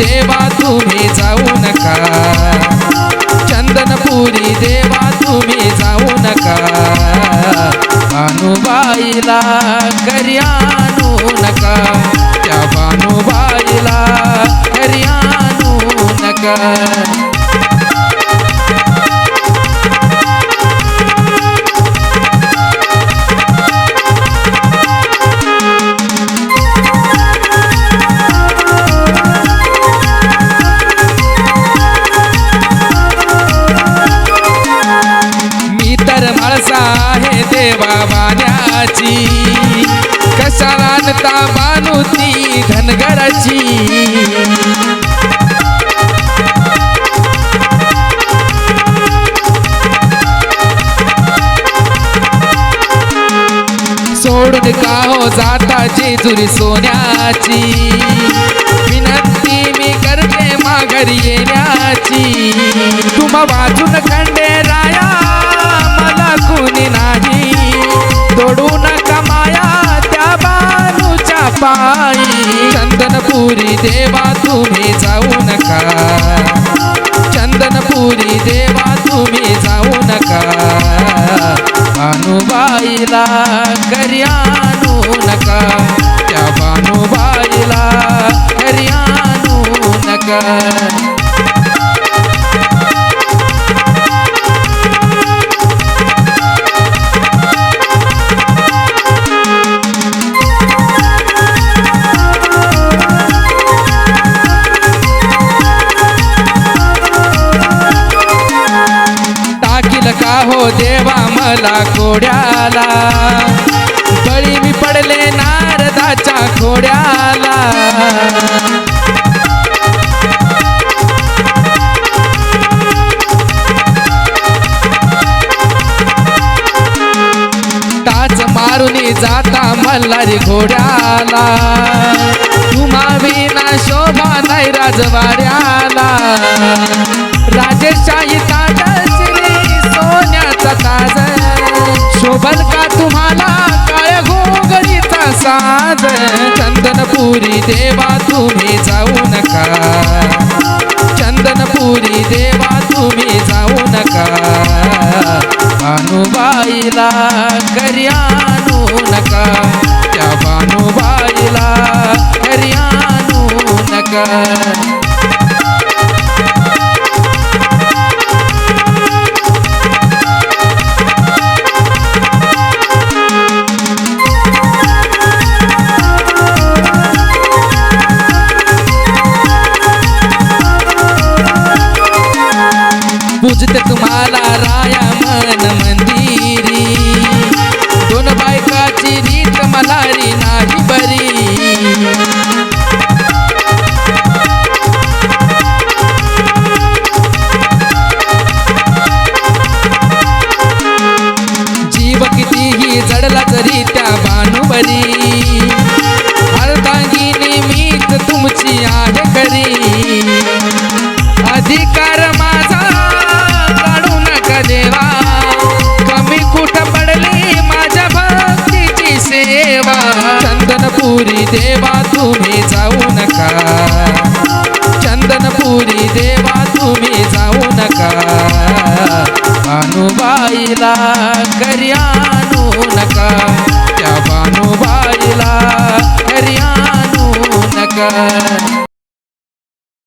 देवा तुम्ही जाऊ नका. चंदनपुरी देवा तुम्ही जाऊ नका. भानुबाईला घरी आणू नका. त्या भानुबाईला घरी आणू नका. कशाला बानुती बानू धनगराची सोडून का हो जाता जेजुरी सोन्याची. विनंती मी करते माघारी येण्याची. तुम्हा वाचून चंदनपुरी देवा तुम्ही जाऊ नका. चंदनपुरी देवा तुम्ही जाऊ नका. अनुबाईला खोड्याला बळी मी पडले नारदाच्या खोड्याला टाच मारुनी जाता मल्हारी घोड्याला. तुम्हा विना शोभा नाही राजवाड्याला. चंदनपुरी देवा तुम्ही जाऊ नका. चंदनपुरी देवा तुम्ही जाऊ नका. भानुबाईला घरी आणू नका. त्या भानुबाईला घरी आणू नका. पूजत तुम्हाला राया मन मंदिरी. दोन बायकाची रीत मलारी नाही बरी. जीव कितीही जडला तरी त्या बानुबरी